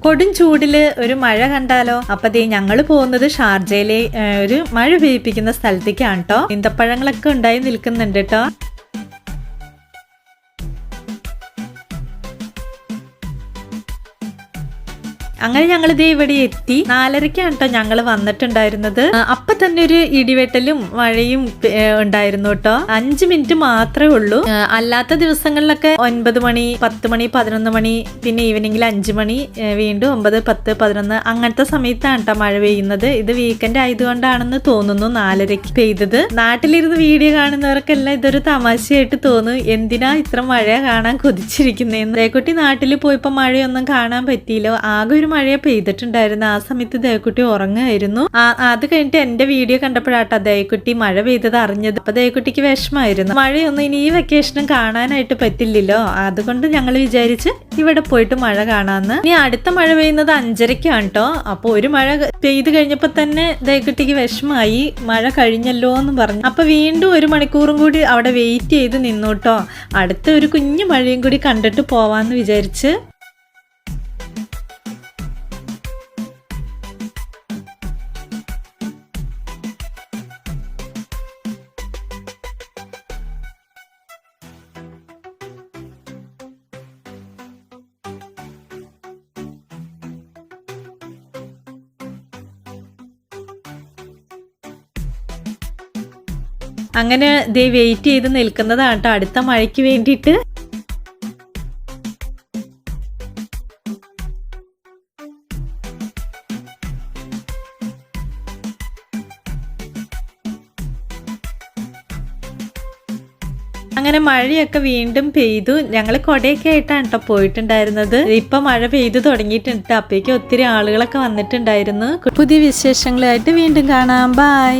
കൊടും ചൂടിൽ ഒരു മഴ കണ്ടാലോ? അപ്പൊ ദേ ഞങ്ങൾ പോകുന്നത് ഷാർജയിലെ ഒരു മഴ പെയ്യിപ്പിക്കുന്ന സ്ഥലത്തേക്കാണ് കേട്ടോ ഇന്തപ്പഴങ്ങളൊക്കെ ഉണ്ടായി നിൽക്കുന്നുണ്ട് കേട്ടോ അങ്ങനെ ഞങ്ങൾ ദേ ഇവിടെ എത്തി. നാലരക്കാണ് കേട്ടോ ഞങ്ങൾ വന്നിട്ടുണ്ടായിരുന്നത്. അപ്പൊ തന്നെ ഒരു ഇടിവെട്ടലും മഴയും ഉണ്ടായിരുന്നു കേട്ടോ അഞ്ചു മിനിറ്റ് മാത്രമേ ഉള്ളൂ. അല്ലാത്ത ദിവസങ്ങളിലൊക്കെ ഒൻപത് മണി പത്ത് മണി പതിനൊന്ന് മണി പിന്നെ ഈവനിങ്ങിൽ അഞ്ചു മണി വീണ്ടും ഒമ്പത് പത്ത് പതിനൊന്ന് അങ്ങനത്തെ സമയത്താണ് കേട്ടോ മഴ പെയ്യുന്നത്. ഇത് വീക്കെൻഡ് ആയതുകൊണ്ടാണെന്ന് തോന്നുന്നു നാലരക്ക് പെയ്തത്. നാട്ടിലിരുന്ന് വീഡിയോ കാണുന്നവർക്കെല്ലാം ഇതൊരു തമാശയായിട്ട് തോന്നും. എന്തിനാ ഇത്ര മഴ കാണാൻ കൊതിച്ചിരിക്കുന്നതെന്ന് കുട്ടി നാട്ടിൽ പോയപ്പോ മഴയൊന്നും കാണാൻ പറ്റിയില്ല. ആകെ ഒരു മഴ പെയ്തിട്ടുണ്ടായിരുന്നു ആ സമയത്ത് ദയക്കുട്ടി ഉറങ്ങായിരുന്നു അത് കഴിഞ്ഞിട്ട് എന്റെ വീഡിയോ കണ്ടപ്പോഴാട്ടോ ദയക്കുട്ടി മഴ പെയ്തത് അറിഞ്ഞത്. അപ്പൊ ദയക്കുട്ടിക്ക് വിഷമായിരുന്നു മഴയൊന്നും ഇനി ഈ വെക്കേഷനും കാണാനായിട്ട് പറ്റില്ലല്ലോ. അതുകൊണ്ട് ഞങ്ങൾ വിചാരിച്ച് ഇവിടെ പോയിട്ട് മഴ കാണാന്ന്. ഇനി അടുത്ത മഴ പെയ്യുന്നത് അഞ്ചരക്കാണ് കേട്ടോ അപ്പൊ ഒരു മഴ പെയ്ത് കഴിഞ്ഞപ്പോ തന്നെ ദയക്കുട്ടിക്ക് വിഷമായി മഴ കഴിഞ്ഞല്ലോ എന്ന് പറഞ്ഞു. അപ്പൊ വീണ്ടും ഒരു മണിക്കൂറും കൂടി അവിടെ വെയിറ്റ് ചെയ്ത് നിന്നു കേട്ടോ അടുത്ത ഒരു കുഞ്ഞു മഴയും കൂടി കണ്ടിട്ട് പോവാന്ന് വിചാരിച്ച് അങ്ങനെ ദേ വെയിറ്റ് ചെയ്ത് നിൽക്കുന്നതാണ് കേട്ടോ അടുത്ത മഴയ്ക്ക് വേണ്ടിയിട്ട്. അങ്ങനെ മഴയൊക്കെ വീണ്ടും പെയ്തു. ഞങ്ങൾ കൊടയൊക്കെ ആയിട്ടാണ് കേട്ടോ പോയിട്ടുണ്ടായിരുന്നത്. ഇപ്പൊ മഴ പെയ്തു തുടങ്ങിയിട്ടുണ്ട് അപ്പേക്ക് ഒത്തിരി ആളുകളൊക്കെ വന്നിട്ടുണ്ടായിരുന്നു. പുതിയ വിശേഷങ്ങളായിട്ട് വീണ്ടും കാണാം. ബായ്